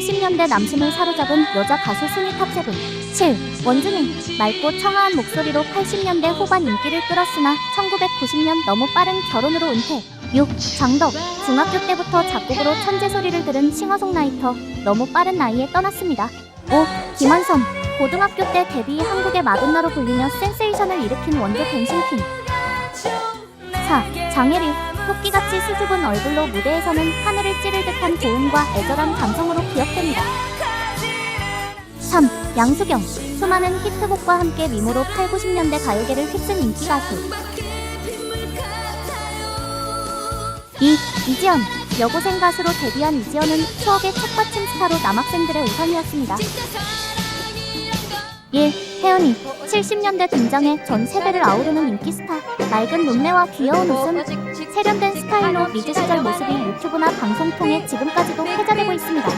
80년대 남심을 사로잡은 여자 가수 순위 탑7 7. 원준이 맑고 청아한 목소리로 80년대 후반 인기를 끌었으나 1990년 너무 빠른 결혼으로 은퇴. 6. 장덕. 중학교 때부터 작곡으로 천재 소리를 들은 싱어송라이터. 너무 빠른 나이에 떠났습니다. 5. 김한선 고등학교 때 데뷔 한국의 마돈나로 불리며 센세이션을 일으킨 원조 변신퀸 4. 장혜리 토끼같이 수줍은 얼굴로 무대에서는 하늘을 찌를 듯한 고음과 애절한 감성으로 기억됩니다. 3. 양수경 수많은 히트곡과 함께 미모로 8, 90년대 가요계를 휩쓴 인기 가수 2. 이지연 여고생 가수로 데뷔한 이지연은 추억의 책받침 스타로 남학생들의 우선이었습니다. 1. 혜연이 70년대 등장해 전 세대를 아우르는 인기 스타 맑은 눈매와 귀여운 웃음 세련된 스타일로 리즈 시절 모습이 유튜브나 방송 통해 지금까지도 회자되고 있습니다.